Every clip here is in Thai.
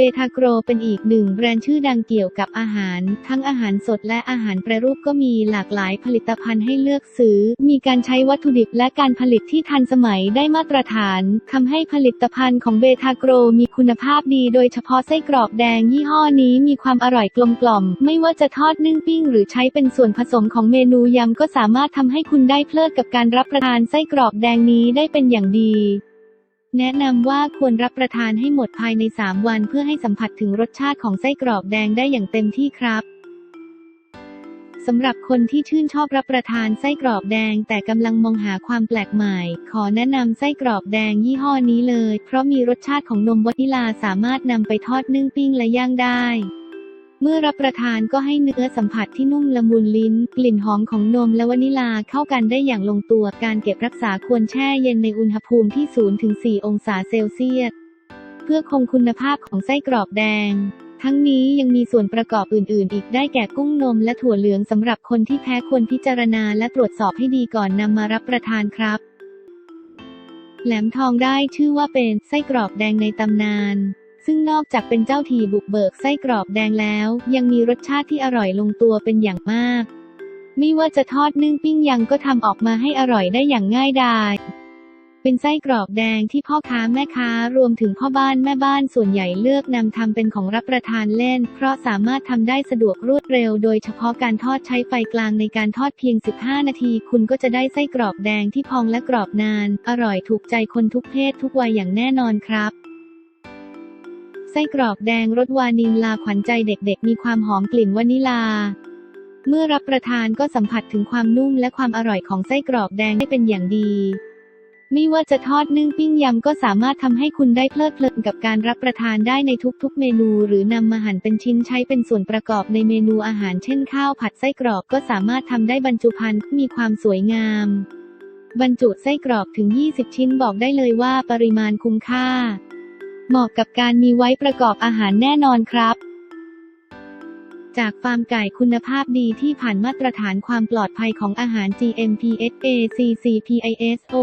เบทาโกรเป็นอีกหนึ่งแบรนด์ชื่อดังเกี่ยวกับอาหาร ทั้งอาหารสดและอาหารแปรรูปก็มีหลากหลายผลิตภัณฑ์ให้เลือกซื้อ มีการใช้วัตถุดิบและการผลิตที่ทันสมัยได้มาตรฐานทำให้ผลิตภัณฑ์ของเบทาโกรมีคุณภาพดีโดยเฉพาะไส้กรอกแดงยี่ห้อนี้มีความอร่อยกลมกล่อม ไม่ว่าจะทอดนึ่งปิ้ง หรือใช้เป็นส่วนผสมของเมนูยำก็สามารถทำให้คุณได้เพลิดกับการรับประทานไส้กรอกแดงนี้ได้เป็นอย่างดี แนะนำว่าควรรับประทานให้หมดภายใน 3 วันเพื่อให้สัมผัสถึงรสชาติของไส้กรอกแดงได้อย่างเต็มที่ครับสำหรับคนที่ชื่นชอบรับประทานไส้กรอกแดง แต่กำลังมองหาความแปลกใหม่ ขอแนะนำไส้กรอกแดงยี่ห้อนี้เลย เพราะมีรสชาติของนมวานิลาสามารถนำไปทอดนึ่งปิ้งและย่างได้ เมื่อรับประทานก็ให้เนื้อสัมผัสที่นุ่มละมุนลิ้น กลิ่นหอมของนมและวานิลาเข้ากันได้อย่างลงตัว การเก็บรักษาควรแช่เย็นในอุณหภูมิที่ 0-4 องศาเซลเซียส เพื่อคงคุณภาพของไส้กรอกแดง ทั้งนี้ยังมีส่วนประกอบอื่น ๆ อีกได้แก่กุ้งนมและถั่วเหลืองสำหรับคนที่แพ้ควรพิจารณาและตรวจสอบให้ดีก่อนนำมารับประทานครับ แหลมทองได้ชื่อว่าเป็นไส้กรอกแดงในตำนาน ซึ่งนอกจากเป็นเจ้าทีบุกเบิกไส้กรอกแดงแล้ว ยังมีรสชาติที่อร่อยลงตัวเป็นอย่างมาก ไม่ว่าจะทอดนึ่งปิ้งยังก็ทำออกมาให้อร่อยได้อย่างง่ายดายเป็นไส้กรอกแดงที่พ่อค้าแม่ค้ารวมถึงพ่อบ้านแม่บ้านส่วนใหญ่เลือกนำทำเป็นของรับประทานเล่น เพราะสามารถทำได้สะดวกรวดเร็ว โดยเฉพาะการทอดใช้ไฟกลางในการทอดเพียง 15 นาที คุณก็จะได้ไส้กรอกแดงที่พองและกรอบนาน อร่อยถูกใจคนทุกเพศทุกวัยอย่างแน่นอนครับ ไส้กรอกแดงรสวานิลาขวัญใจเด็กๆ มีความหอมกลิ่นวานิลา เมื่อรับประทานก็สัมผัสถึงความนุ่มและความอร่อยของไส้กรอกแดงได้เป็นอย่างดี ไม่ว่าจะทอดนึ่งปิ้งยำก็สามารถทำให้คุณได้เพลิดเพลินกับการรับประทานได้ในทุกๆ เมนู หรือนำมาหั่นเป็นชิ้นใช้เป็นส่วนประกอบในเมนูอาหารเช่นข้าวผัดไส้กรอกก็สามารถทำได้บรรจุภัณฑ์มีความสวยงาม บรรจุไส้กรอกถึง 20 ชิ้นบอกได้เลยว่าปริมาณคุ้มค่า เหมาะกับการมีไว้ประกอบอาหารแน่นอนครับ จากฟาร์มไก่คุณภาพดีที่ผ่านมาตรฐานความปลอดภัยของอาหาร GMP SACCPISO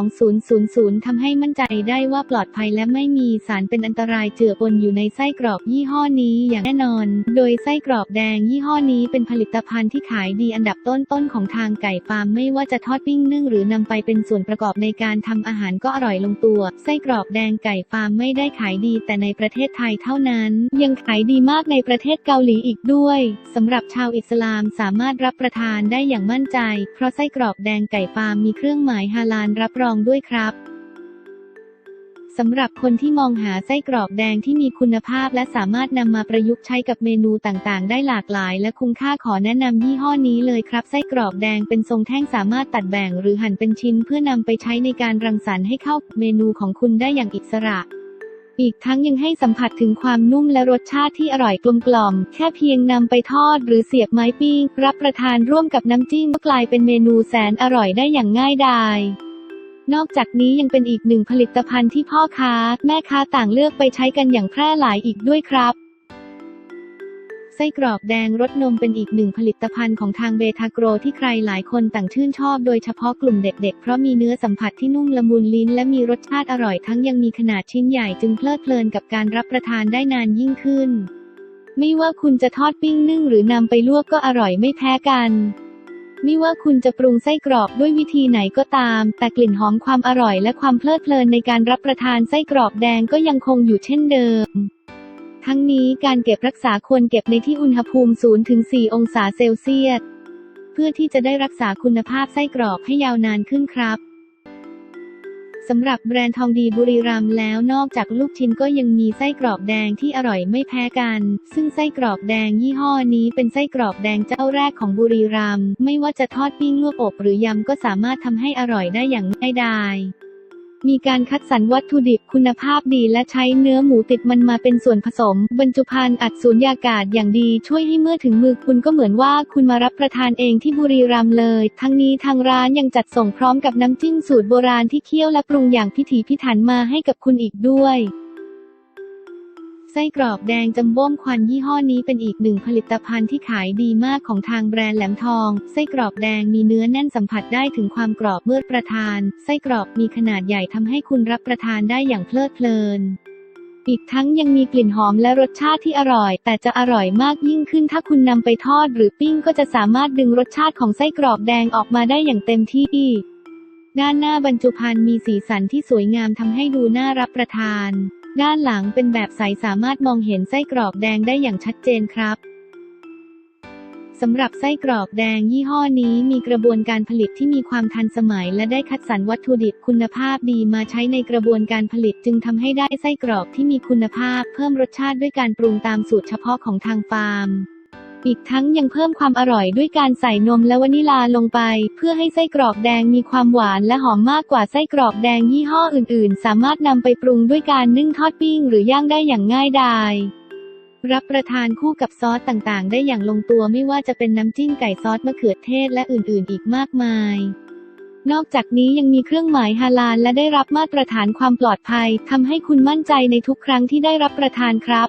22000 ทำให้มั่นใจได้ว่าปลอดภัยและไม่มีสารเป็นอันตรายเจือปนอยู่ในไส้กรอกยี่ห้อนี้อย่างแน่นอน โดยไส้กรอกแดงยี่ห้อนี้เป็นผลิตภัณฑ์ที่ขายดีอันดับต้นๆของทางไก่ฟาร์มไม่ว่าจะทอดปิ้งนึ่งหรือนำไปเป็นส่วนประกอบในการทำอาหารก็อร่อยลงตัว ไส้กรอกแดงไก่ฟาร์มไม่ได้ขายดีแต่ในประเทศไทยเท่านั้น ยังขายดีมากในประเทศเกาหลีอีกด้วยสำหรับชาวอิสลามสามารถรับประทานได้อย่างมั่นใจ เพราะไส้กรอกแดงไก่ฟาร์มมีเครื่องหมายฮาลาลรับรองด้วยครับสำหรับคนที่มองหาไส้กรอกแดงที่มีคุณภาพและสามารถนำมาประยุกต์ใช้กับเมนูต่างๆ ได้หลากหลาย และคุ้มค่าขอแนะนำยี่ห้อนี้เลยครับ ไส้กรอกแดงเป็นทรงแท่งสามารถตัดแบ่งหรือหั่นเป็นชิ้น เพื่อนำไปใช้ในการรังสรรค์ให้เข้ากับเมนูของคุณได้อย่างอิสระ อีกทั้งยังให้สัมผัสถึงความนุ่มและรสชาติที่อร่อยกลมกล่อม แค่เพียงนำไปทอดหรือเสียบไม้ปิ้ง รับประทานร่วมกับน้ำจิ้มก็กลายเป็นเมนูแสนอร่อยได้อย่างง่ายดายนอกจากนี้ยังเป็นอีกหนึ่งผลิตภัณฑ์ที่พ่อค้า แม่ค้าต่างเลือกไปใช้กันอย่างแพร่หลายอีกด้วยครับ ไส้กรอกแดงรสนมเป็นอีกหนึ่งผลิตภัณฑ์ของทางเบทาโกรที่ใครหลายคนต่างชื่นชอบโดยเฉพาะกลุ่มเด็กๆ เพราะมีเนื้อสัมผัสที่นุ่มละมุนลิ้นและมีรสชาติอร่อยทั้งยังมีขนาดชิ้นใหญ่จึงเพลิดเพลินกับการรับประทานได้นานยิ่งขึ้น ไม่ว่าคุณจะทอดปิ้งนึ่งหรือนำไปลวกก็อร่อยไม่แพ้กันไม่ว่าคุณจะปรุงไส้กรอกด้วยวิธีไหนก็ตาม แต่กลิ่นหอมความอร่อยและความเพลิดเพลินในการรับประทานไส้กรอกแดงก็ยังคงอยู่เช่นเดิม ทั้งนี้การเก็บรักษาควรเก็บในที่อุณหภูมิ 0-4 องศาเซลเซียส เพื่อที่จะได้รักษาคุณภาพไส้กรอกให้ยาวนานขึ้นครับสำหรับแบรนด์ทองดีบุรีรัมย์แล้วนอกจากลูกชิ้นก็ยังมีไส้กรอกแดงที่อร่อยไม่แพ้กัน ซึ่งไส้กรอกแดงยี่ห้อนี้เป็นไส้กรอกแดงเจ้าแรกของบุรีรัมย์ไม่ว่าจะทอดปิ้งลวกอบหรือยำก็สามารถทำให้อร่อยได้อย่างง่ายดาย มีการคัดสรรวัตถุดิบคุณภาพดีและใช้เนื้อหมูติดมันมาเป็นส่วนผสม บรรจุภัณฑ์อัดสูญยากาศอย่างดีช่วยให้เมื่อถึงมือคุณก็เหมือนว่าคุณมารับประทานเองที่บุรีรัมย์เลย ทั้งนี้ทางร้านยังจัดส่งพร้อมกับน้ำจิ้มสูตรโบราณที่เคี่ยวและปรุงอย่างพิถีพิถันมาให้กับคุณอีกด้วย ไส้กรอกแดงจำบ้มควันยี่ห้อนี้เป็นอีกหนึ่งผลิตภัณฑ์ที่ขายดีมากของทางแบรนด์แหลมทอง ไส้กรอกแดงมีเนื้อแน่นสัมผัสได้ถึงความกรอบเมื่อประทาน ไส้กรอกมีขนาดใหญ่ทำให้คุณรับประทานได้อย่างเพลิดเพลิน อีกทั้งยังมีกลิ่นหอมและรสชาติที่อร่อย แต่จะอร่อยมากยิ่งขึ้นถ้าคุณนำไปทอดหรือปิ้งก็จะสามารถดึงรสชาติของไส้กรอกแดงออกมาได้อย่างเต็มที่ ด้านหน้าบรรจุภัณฑ์มีสีสันที่สวยงามทำให้ดูน่ารับประทาน ด้านหลังเป็นแบบใสสามารถมองเห็นไส้กรอกแดงได้อย่างชัดเจนครับสำหรับไส้กรอกแดงยี่ห้อนี้มีกระบวนการผลิตที่มีความทันสมัย และได้คัดสรรวัตถุดิบคุณภาพดีมาใช้ในกระบวนการผลิตจึงทำให้ได้ไส้กรอกที่มีคุณภาพ เพิ่มรสชาติด้วยการปรุงตามสูตรเฉพาะของทางฟาร์ม อีกทั้งยังเพิ่มความอร่อยด้วยการใส่นมและวานิลาลงไป เพื่อให้ไส้กรอกแดงมีความหวานและหอมมากกว่าไส้กรอกแดงยี่ห้ออื่น ๆ สามารถนำไปปรุงด้วยการนึ่งทอดปิ้ง หรือย่างได้อย่างง่ายดายรับประทานคู่กับซอสต่างๆ ได้อย่างลงตัวไม่ว่าจะเป็นน้ำจิ้มไก่ซอสมะเขือเทศและอื่นๆ อีกมากมาย นอกจากนี้ยังมีเครื่องหมายฮาลาลและได้รับมาตรฐานความปลอดภัยทำให้คุณมั่นใจในทุกครั้งที่ได้รับประทานครับ